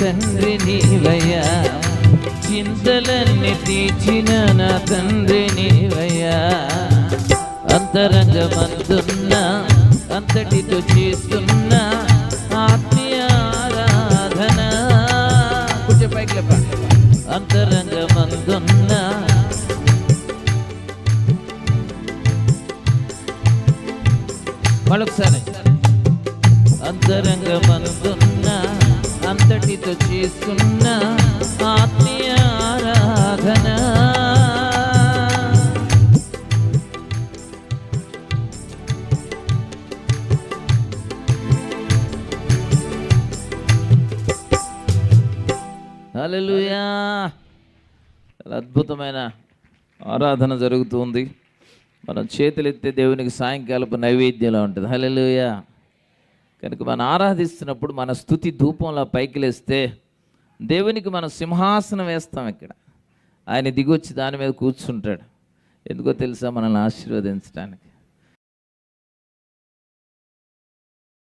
తండ్రి నీవయ్యా. చింతలన్నీ తీర్చిన నా తండ్రి నీవయ్యా. అంతరంగమందున్న అంతటితో చేస్తున్న ఆత్మీయ ఆరాధన. అంతరంగమందున్న. మరొకసారి అంతరంగమందున్న. చేస్తున్న ఆత్మీయ ఆరాధన హల్లెలూయా. చాలా అద్భుతమైన ఆరాధన జరుగుతుంది మనం చేతులెత్తే దేవునికి సాయంకాలపు నైవేద్యంలో ఉంటుంది. హల్లెలూయా. కనుక మనం ఆరాధిస్తున్నప్పుడు మన స్థుతి ధూపంలో పైకి లేస్తే దేవునికి మనం సింహాసనం వేస్తాం ఇక్కడ. ఆయన దిగొచ్చి దాని మీద కూర్చుంటాడు. ఎందుకో తెలుసా మనల్ని ఆశీర్వదించడానికి?